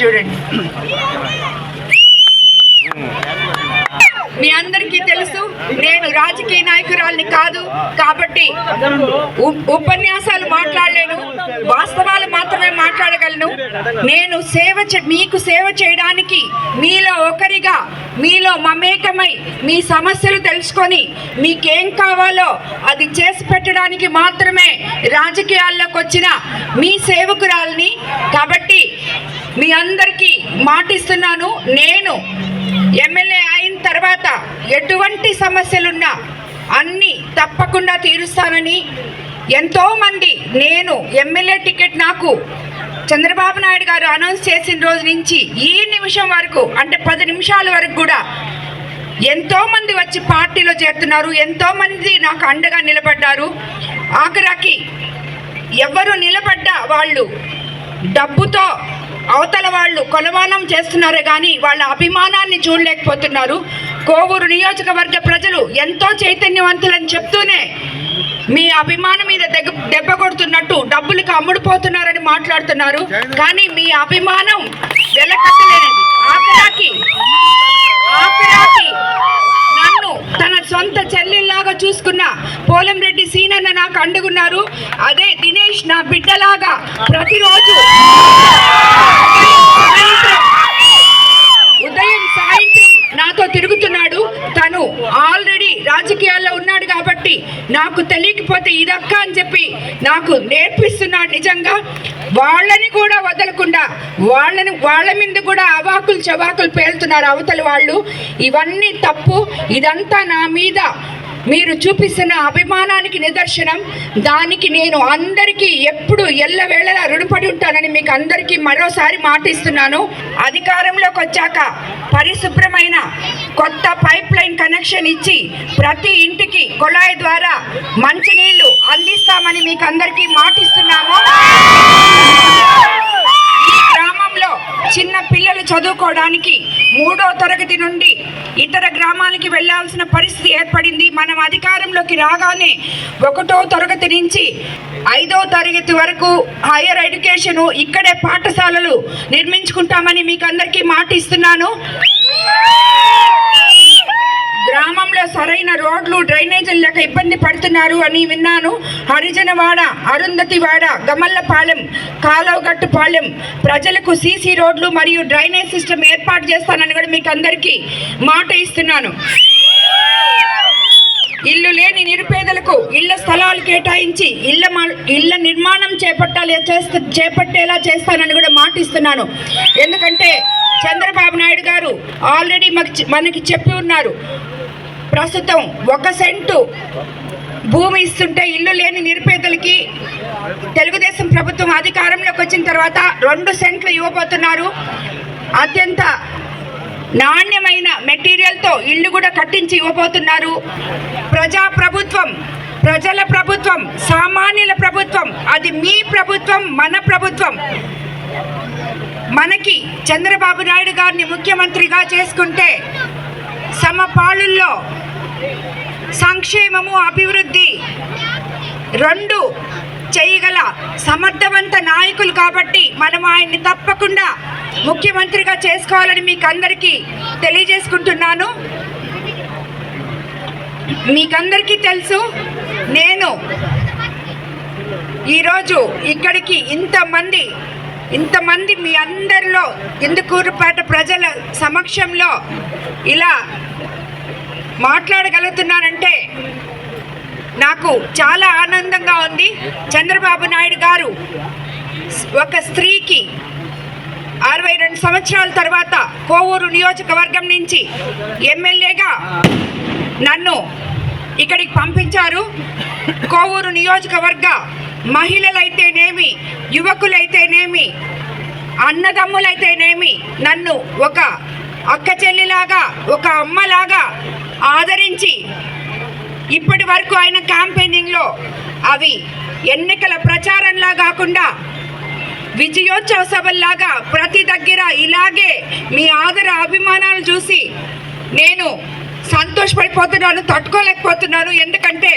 చూడండి. మీ అందరికీ తెలుసు నేను రాజకీయ నాయకురాల్ని కాదు కాబట్టి ఉపన్యాసాలు మాట్లాడలేను వాస్తవాలు మాత్రమే మాట్లాడగలను. నేను సేవ మీకు సేవ చేయడానికి మీలో ఒకరిగా మీలో మమేకమై మీ సమస్యలు తెలుసుకొని మీకేం కావాలో అది చేసి పెట్టడానికి మాత్రమే రాజకీయాల్లోకి వచ్చిన మీ సేవకురాల్ని. కాబట్టి మీ అందరికీ మాటిస్తున్నాను నేను ఎమ్మెల్యే అయిన తర్వాత ఎటువంటి సమస్యలున్నా అన్నీ తప్పకుండా తీరుస్తానని ఎంతోమంది నేను ఎమ్మెల్యే టికెట్ నాకు చంద్రబాబు నాయుడు గారు అనౌన్స్ చేసిన రోజు నుంచి ఈ నిమిషం వరకు అంటే పది నిమిషాల వరకు కూడా ఎంతోమంది వచ్చి పార్టీలో చేరుతున్నారు ఎంతోమంది నాకు అండగా నిలబడ్డారు. ఆఖరాకి ఎవరు నిలబడ్డా వాళ్ళు డబ్బుతో అవతల వాళ్ళు కొలమానం చేస్తున్నారే కానీ వాళ్ళ అభిమానాన్ని చూడలేకపోతున్నారు. కోవూరు నియోజకవర్గ ప్రజలు ఎంతో చైతన్యవంతులని చెప్తూనే మీ అభిమానం మీద దెగ్ దెబ్బ కొడుతున్నట్టు డబ్బులకు అమ్ముడుపోతున్నారని మాట్లాడుతున్నారు. కానీ మీ అభిమానం వెలకట్టలేనిది. ఆఖరాకి ఆఖరాకి నన్ను తన సొంత చెల్లెల్లాగా చూసుకున్న పోలంరెడ్డి సీనన్న నాకు అండుగున్నారు. అదే దినేష్ నా బిడ్డలాగా ప్రతిరోజు నాకు తెలియకపోతే ఇదక్క అని చెప్పి నాకు నేర్పిస్తున్నాడు నిజంగా. వాళ్ళని కూడా వదలకుండా వాళ్ళని వాళ్ళ మీద కూడా అవాకులు చవాకులు పేలుతున్నారు అవతల వాళ్ళు. ఇవన్నీ తప్పు. ఇదంతా నా మీద మీరు చూపిస్తున్న అభిమానానికి నిదర్శనం. దానికి నేను అందరికీ ఎప్పుడు ఎల్లవేళలా రుణపడి ఉంటానని మీకు అందరికీ మరోసారి మాటిస్తున్నాను. అధికారంలోకి వచ్చాక పరిశుభ్రమైన కొత్త పైప్ కనెక్షన్ ఇచ్చి ప్రతి ఇంటికి కుళాయి ద్వారా మంచినీళ్ళు అందిస్తామని మీకు అందరికీ మాటిస్తున్నాము. ఈ గ్రామంలో చిన్న పిల్లలు చదువుకోవడానికి మూడో తరగతి నుండి ఇతర గ్రామాలకి వెళ్ళాల్సిన పరిస్థితి ఏర్పడింది. మనం అధికారంలోకి రాగానే ఒకటో తరగతి నుంచి ఐదో తరగతి వరకు హైయర్ ఎడ్యుకేషన్ ఇక్కడే పాఠశాలలు నిర్మించుకుంటామని మీకు అందరికీ మాట ఇస్తున్నాను గ్రామంలో సరైన రోడ్లు డ్రైనేజీలు లేక ఇబ్బంది పడుతున్నారు అని విన్నాను. హరిజనవాడ అరుంధతివాడ గమల్లపాలెం కాలవగట్టుపాలెం ప్రజలకు సీసీ రోడ్లు మరియు డ్రైనేజ్ సిస్టమ్ ఏర్పాటు చేస్తానని కూడా మీకు అందరికీ మాట ఇస్తున్నాను. ఇల్లు లేని నిరుపేదలకు ఇళ్ళ స్థలాలు కేటాయించి ఇళ్ళ మా- ఇళ్ళ నిర్మాణం చేపట్టాలి చేపట్టేలా చేస్తానని కూడా మాటిస్తున్నాను ఎందుకంటే చంద్రబాబు నాయుడు గారు ఆల్రెడీ మాకు మనకి చెప్పి ఉన్నారు. ప్రస్తుతం ఒక సెంటు భూమి ఇస్తుంటే ఇల్లు లేని నిరుపేదలకి తెలుగుదేశం ప్రభుత్వం అధికారంలోకి వచ్చిన తర్వాత రెండు సెంట్లు ఇవ్వబోతున్నారు. అత్యంత నాణ్యమైన మెటీరియల్తో ఇల్లు కూడా కట్టించి ఇవ్వబోతున్నారు. ప్రజా ప్రభుత్వం ప్రజల ప్రభుత్వం సామాన్యుల ప్రభుత్వం అది మీ ప్రభుత్వం మన ప్రభుత్వం. మనకి చంద్రబాబు నాయుడు గారిని ముఖ్యమంత్రిగా చేసుకుంటే సమపాలుల్లో సంక్షేమము అభివృద్ధి రెండు చేయగల సమర్థవంత నాయకులు కాబట్టి మనం ఆయన్ని తప్పకుండా ముఖ్యమంత్రిగా చేసుకోవాలని మీకు అందరికీ తెలియజేసుకుంటున్నాను. మీకందరికీ తెలుసు నేను ఈరోజు ఇక్కడికి ఇంతమంది ఇంతమంది మీ అందరిలో ఇందుకూరుపేట ప్రజల సమక్షంలో ఇలా మాట్లాడగలుగుతున్నానంటే నాకు చాలా ఆనందంగా ఉంది. చంద్రబాబు నాయుడు గారు ఒక స్త్రీకి అరవై రెండు సంవత్సరాల తర్వాత కోవూరు నియోజకవర్గం నుంచి ఎమ్మెల్యేగా నన్ను ఇక్కడికి పంపించారు. కోవూరు నియోజకవర్గ మహిళలైతేనేమి యువకులైతేనేమి అన్నదమ్ములైతేనేమి నన్ను ఒక అక్క చెల్లిలాగా ఒక అమ్మలాగా ఆదరించి ఇప్పటి వరకు ఆయన క్యాంపెయినింగ్లో అవి ఎన్నికల ప్రచారంలా కాకుండా విజయోత్సవ సభల్లాగా ప్రతి దగ్గర ఇలాగే మీ ఆదర అభిమానాలు చూసి నేను సంతోషపడిపోతున్నాను తట్టుకోలేకపోతున్నాను. ఎందుకంటే